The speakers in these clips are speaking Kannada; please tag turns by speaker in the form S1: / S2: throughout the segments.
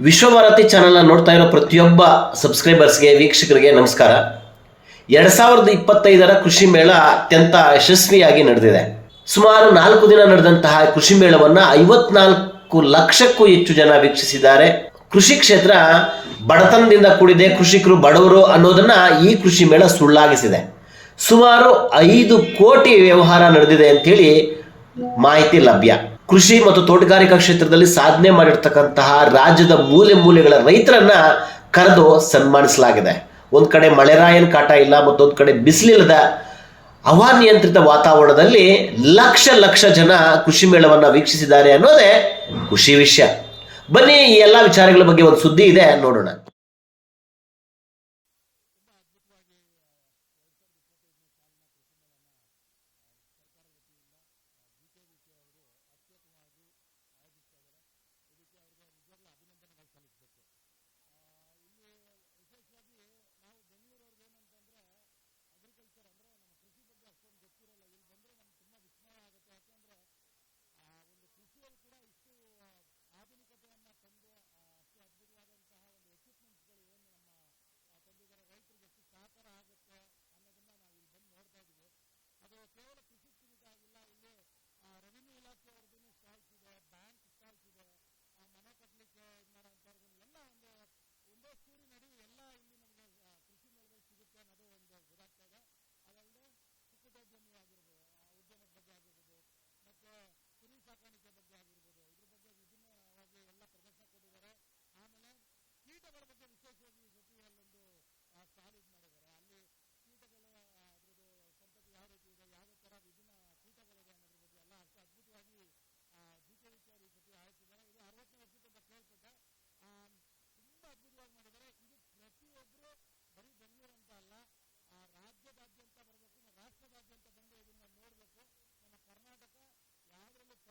S1: ವಿಶ್ವಭಾರತಿ ಚಾನೆಲ್ನ ನೋಡ್ತಾ ಇರೋ ಪ್ರತಿಯೊಬ್ಬ ಸಬ್ಸ್ಕ್ರೈಬರ್ಸ್ಗೆ, ವೀಕ್ಷಕರಿಗೆ ನಮಸ್ಕಾರ. ಎರಡು ಸಾವಿರದ ಇಪ್ಪತ್ತೈದರ ಕೃಷಿ ಮೇಳ ಅತ್ಯಂತ ಯಶಸ್ವಿಯಾಗಿ ನಡೆದಿದೆ. ಸುಮಾರು ನಾಲ್ಕು ದಿನ ನಡೆದಂತಹ ಕೃಷಿ ಮೇಳವನ್ನು ಐವತ್ನಾಲ್ಕು ಲಕ್ಷಕ್ಕೂ ಹೆಚ್ಚು ಜನ ವೀಕ್ಷಿಸಿದ್ದಾರೆ. ಕೃಷಿ ಕ್ಷೇತ್ರ ಬಡತನದಿಂದ ಕೂಡಿದೆ. ಕೃಷಿಕರು ಬಡವರು ಅನ್ನೋದನ್ನ ಈ ಕೃಷಿ ಮೇಳ ಸುಳ್ಳಾಗಿಸಿದೆ. ಸುಮಾರು ಐದು ಕೋಟಿ ವ್ಯವಹಾರ ನಡೆದಿದೆ ಅಂತೇಳಿ ಮಾಹಿತಿ ಲಭ್ಯ. ಕೃಷಿ ಮತ್ತು ತೋಟಗಾರಿಕಾ ಕ್ಷೇತ್ರದಲ್ಲಿ ಸಾಧನೆ ಮಾಡಿರ್ತಕ್ಕಂತಹ ರಾಜ್ಯದ ಮೂಲೆ ಮೂಲೆಗಳ ರೈತರನ್ನ ಕರೆದು ಸನ್ಮಾನಿಸಲಾಗಿದೆ. ಒಂದು ಕಡೆ ಮಳೆರಾಯನ ಕಾಟ ಇಲ್ಲ, ಮತ್ತೊಂದು ಕಡೆ ಬಿಸಿಲಿಲ್ಲದ ಹವಾನಿಯಂತ್ರಿತ ವಾತಾವರಣದಲ್ಲಿ ಲಕ್ಷ ಲಕ್ಷ ಜನ ಕೃಷಿ ಮೇಳವನ್ನ ವೀಕ್ಷಿಸಿದ್ದಾರೆ ಅನ್ನೋದೇ ಖುಷಿ ವಿಷಯ. ಬನ್ನಿ ಈ ಎಲ್ಲ ವಿಚಾರಗಳ ಬಗ್ಗೆ ಒಂದು ಸುದ್ದಿ ಇದೆ, ನೋಡೋಣ.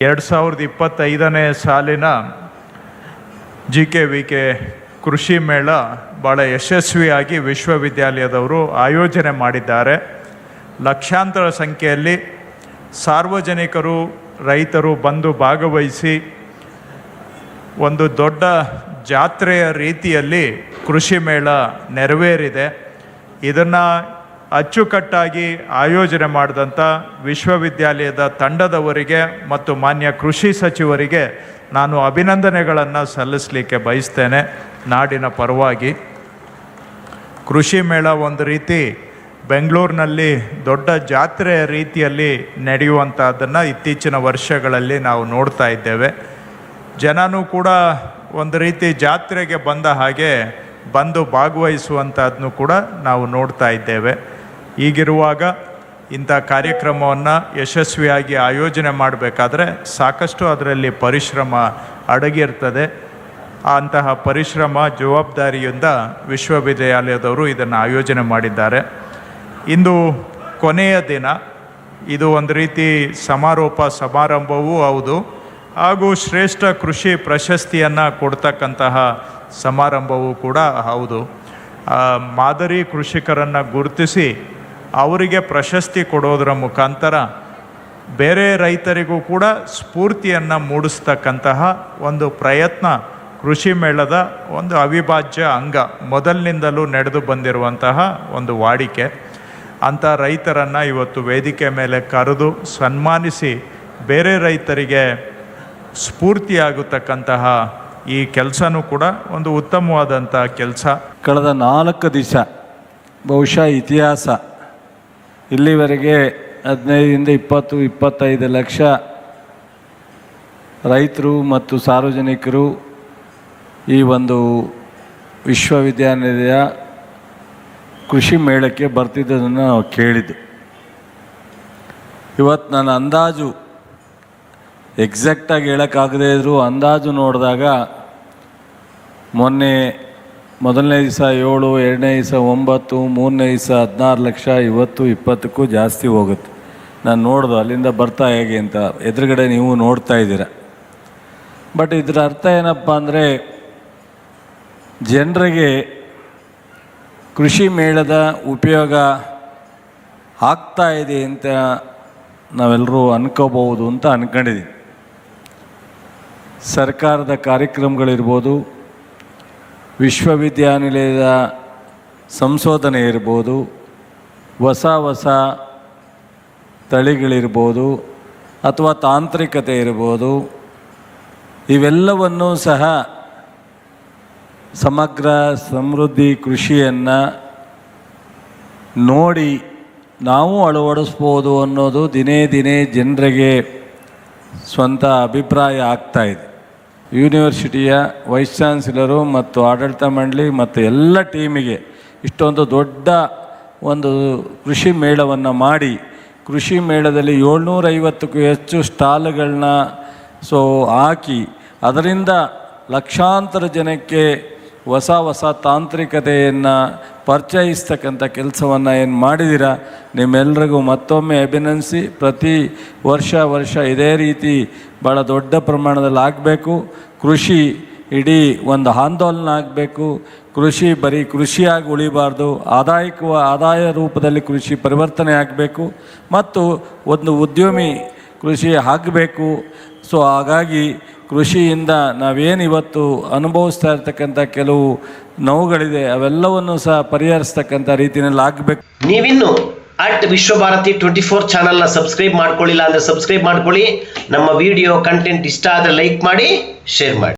S2: ಎರಡು ಸಾವಿರದ ಇಪ್ಪತ್ತೈದನೇ ಸಾಲಿನ ಜಿ ಕೆ ವಿ ಕೆ ಕೃಷಿ ಮೇಳ ಭಾಳ ಯಶಸ್ವಿಯಾಗಿ ವಿಶ್ವವಿದ್ಯಾಲಯದವರು ಆಯೋಜನೆ ಮಾಡಿದ್ದಾರೆ. ಲಕ್ಷಾಂತರ ಸಂಖ್ಯೆಯಲ್ಲಿ ಸಾರ್ವಜನಿಕರು, ರೈತರು ಬಂದು ಭಾಗವಹಿಸಿ ಒಂದು ದೊಡ್ಡ ಜಾತ್ರೆಯ ರೀತಿಯಲ್ಲಿ ಕೃಷಿ ಮೇಳ ನೆರವೇರಿದೆ. ಇದನ್ನು ಅಚ್ಚುಕಟ್ಟಾಗಿ ಆಯೋಜನೆ ಮಾಡಿದಂಥ ವಿಶ್ವವಿದ್ಯಾಲಯದ ತಂಡದವರಿಗೆ ಮತ್ತು ಮಾನ್ಯ ಕೃಷಿ ಸಚಿವರಿಗೆ ನಾನು ಅಭಿನಂದನೆಗಳನ್ನು ಸಲ್ಲಿಸಲಿಕ್ಕೆ ಬಯಸ್ತೇನೆ. ನಾಡಿನ ಪರವಾಗಿ ಕೃಷಿ ಮೇಳ ಒಂದು ರೀತಿ ಬೆಂಗಳೂರಿನಲ್ಲಿ ದೊಡ್ಡ ಜಾತ್ರೆ ರೀತಿಯಲ್ಲಿ ನಡೆಯುವಂಥದ್ದನ್ನು ಇತ್ತೀಚಿನ ವರ್ಷಗಳಲ್ಲಿ ನಾವು ನೋಡ್ತಾ ಇದ್ದೇವೆ. ಜನನೂ ಕೂಡ ಒಂದು ರೀತಿ ಜಾತ್ರೆಗೆ ಬಂದ ಹಾಗೆ ಬಂದು ಭಾಗವಹಿಸುವಂಥದ್ದನ್ನು ಕೂಡ ನಾವು ನೋಡ್ತಾ ಇದ್ದೇವೆ. ಹೀಗಿರುವಾಗ ಇಂಥ ಕಾರ್ಯಕ್ರಮವನ್ನು ಯಶಸ್ವಿಯಾಗಿ ಆಯೋಜನೆ ಮಾಡಬೇಕಾದ್ರೆ ಸಾಕಷ್ಟು ಅದರಲ್ಲಿ ಪರಿಶ್ರಮ ಅಡಗಿರ್ತದೆ. ಅಂತಹ ಪರಿಶ್ರಮ, ಜವಾಬ್ದಾರಿಯಿಂದ ವಿಶ್ವವಿದ್ಯಾಲಯದವರು ಇದನ್ನು ಆಯೋಜನೆ ಮಾಡಿದ್ದಾರೆ. ಇಂದು ಕೊನೆಯ ದಿನ. ಇದು ಒಂದು ರೀತಿ ಸಮಾರೋಪ ಸಮಾರಂಭವೂ ಹೌದು. ಹಾಗೂ ಶ್ರೇಷ್ಠ ಕೃಷಿ ಪ್ರಶಸ್ತಿಯನ್ನು ಕೊಡ್ತಕ್ಕಂತಹ ಸಮಾರಂಭವೂ ಕೂಡ ಹೌದು. ಮಾದರಿ ಕೃಷಿಕರನ್ನು ಗುರುತಿಸಿ ಅವರಿಗೆ ಪ್ರಶಸ್ತಿ ಕೊಡೋದರ ಮುಖಾಂತರ ಬೇರೆ ರೈತರಿಗೂ ಕೂಡ ಸ್ಫೂರ್ತಿಯನ್ನು ಮೂಡಿಸ್ತಕ್ಕಂತಹ ಒಂದು ಪ್ರಯತ್ನ ಕೃಷಿ ಮೇಳದ ಒಂದು ಅವಿಭಾಜ್ಯ ಅಂಗ ಮೊದಲಿನಿಂದಲೂ ನಡೆದು ಬಂದಿರುವಂತಹ ಒಂದು ವಾಡಿಕೆ. ಅಂಥ ರೈತರನ್ನು ಇವತ್ತು ವೇದಿಕೆ ಮೇಲೆ ಕರೆದು ಸನ್ಮಾನಿಸಿ ಬೇರೆ ರೈತರಿಗೆ ಸ್ಫೂರ್ತಿಯಾಗತಕ್ಕಂತಹ ಈ ಕೆಲಸನೂ ಕೂಡ ಒಂದು ಉತ್ತಮವಾದಂಥ ಕೆಲಸ.
S3: ಕಳೆದ ನಾಲ್ಕು ದಿವಸ ಬಹುಶಃ ಇತಿಹಾಸ ಇಲ್ಲಿವರೆಗೆ ಹದಿನೈದರಿಂದ ಇಪ್ಪತ್ತು, ಇಪ್ಪತ್ತೈದು ಲಕ್ಷ ರೈತರು ಮತ್ತು ಸಾರ್ವಜನಿಕರು ಈ ಒಂದು ವಿಶ್ವವಿದ್ಯಾನಿಲಯ ಕೃಷಿ ಮೇಳಕ್ಕೆ ಬರ್ತಿದ್ದದನ್ನು ನಾವು ಕೇಳಿದ್ದು. ಇವತ್ತು ನಾನು ಅಂದಾಜು ಎಕ್ಸಾಕ್ಟಾಗಿ ಹೇಳೋಕ್ಕಾಗದೇ ಇದ್ದರೂ ಅಂದಾಜು ನೋಡಿದಾಗ ಮೊನ್ನೆ ಮೊದಲನೇ ದಿವಸ ಏಳು, ಎರಡನೇ ದಿವಸ ಒಂಬತ್ತು, ಮೂರನೇ ದಿವಸ ಹದಿನಾರು ಲಕ್ಷ ಇವತ್ತು ಇಪ್ಪತ್ತಕ್ಕೂ ಜಾಸ್ತಿ ಹೋಗುತ್ತೆ. ನಾನು ನೋಡ್ದು ಅಲ್ಲಿಂದ ಬರ್ತಾ ಹೇಗೆ ಅಂತ ಎದುರುಗಡೆ ನೀವು ನೋಡ್ತಾ ಇದ್ದೀರ. ಬಟ್ ಇದರ ಅರ್ಥ ಏನಪ್ಪ ಅಂದರೆ ಜನರಿಗೆ ಕೃಷಿ ಮೇಳದ ಉಪಯೋಗ ಆಗ್ತಾ ಇದೆ ಅಂತ ನಾವೆಲ್ಲರೂ ಅನ್ಕೋಬಹುದು ಅಂತ ಅನ್ಕೊಂಡಿದ್ದೀನಿ ಸರ್ಕಾರದ ಕಾರ್ಯಕ್ರಮಗಳಿರ್ಬೋದು ವಿಶ್ವವಿದ್ಯಾನಿಲಯದ ಸಂಶೋಧನೆ ಇರ್ಬೋದು, ಹೊಸ ಹೊಸ ತಳಿಗಳಿರ್ಬೋದು ಅಥವಾ ತಾಂತ್ರಿಕತೆ ಇರ್ಬೋದು, ಇವೆಲ್ಲವನ್ನೂ ಸಹ ಸಮಗ್ರ ಸಮೃದ್ಧಿ ಕೃಷಿಯನ್ನು ನೋಡಿ ನಾವು ಅಳವಡಿಸ್ಬೋದು ಅನ್ನೋದು ದಿನೇ ದಿನೇ ಜನರಿಗೆ ಸ್ವಂತ ಅಭಿಪ್ರಾಯ ಆಗ್ತಾ ಇದೆ. ಯೂನಿವರ್ಸಿಟಿಯ ವೈಸ್ ಚಾನ್ಸಲರು ಮತ್ತು ಆಡಳಿತ ಮಂಡಳಿ ಮತ್ತು ಎಲ್ಲ ಟೀಮಿಗೆ ಇಷ್ಟೊಂದು ದೊಡ್ಡ ಒಂದು ಕೃಷಿ ಮೇಳವನ್ನು ಮಾಡಿ, ಕೃಷಿ ಮೇಳದಲ್ಲಿ ಏಳ್ನೂರೈವತ್ತಕ್ಕೂ ಹೆಚ್ಚು ಸ್ಟಾಲ್ಗಳನ್ನ ಸೊ ಹಾಕಿ, ಅದರಿಂದ ಲಕ್ಷಾಂತರ ಜನಕ್ಕೆ ಹೊಸ ಹೊಸ ತಾಂತ್ರಿಕತೆಯನ್ನು ಪರಿಚಯಿಸ್ತಕ್ಕಂಥ ಕೆಲಸವನ್ನು ಏನು ಮಾಡಿದ್ದೀರಾ ನಿಮ್ಮೆಲ್ರಿಗೂ ಮತ್ತೊಮ್ಮೆ ಅಭಿನಂದಿಸಿ. ಪ್ರತಿ ವರ್ಷ ವರ್ಷ ಇದೇ ರೀತಿ ಭಾಳ ದೊಡ್ಡ ಪ್ರಮಾಣದಲ್ಲಿ ಆಗಬೇಕು. ಕೃಷಿ ಇಡೀ ಒಂದು ಆಂದೋಲನ ಆಗಬೇಕು. ಕೃಷಿ ಬರೀ ಕೃಷಿಯಾಗಿ ಉಳಿಬಾರ್ದು. ಆದಾಯಕ್ಕೂ ಆದಾಯ ರೂಪದಲ್ಲಿ ಕೃಷಿ ಪರಿವರ್ತನೆ ಆಗಬೇಕು. ಮತ್ತು ಒಂದು ಉದ್ಯಮಿ ಕೃಷಿ ಆಗಬೇಕು. ಸೊ, ಹಾಗಾಗಿ ಕೃಷಿಯಿಂದ ನಾವೇನು ಇವತ್ತು ಅನುಭವಿಸ್ತಾ ಇರ್ತಕ್ಕಂಥ ಕೆಲವು ನೋವುಗಳಿದೆ, ಅವೆಲ್ಲವನ್ನು ಸಹ ಪರಿಹರಿಸ್ತಕ್ಕಂಥ ರೀತಿಯಲ್ಲಿ ಆಗಬೇಕು.
S1: ನೀವಿನ್ನು ಅಟ್ ವಿಶ್ವಭಾರತಿ ಟ್ವೆಂಟಿ ಫೋರ್ ಚಾನಲ್ನ ಸಬ್ಸ್ಕ್ರೈಬ್ ಮಾಡ್ಕೊಳ್ಳಿಲ್ಲ ಅಂದರೆ ಸಬ್ಸ್ಕ್ರೈಬ್ ಮಾಡ್ಕೊಳ್ಳಿ. ನಮ್ಮ ವಿಡಿಯೋ ಕಂಟೆಂಟ್ ಇಷ್ಟ ಆದರೆ ಲೈಕ್ ಮಾಡಿ ಶೇರ್ ಮಾಡಿ.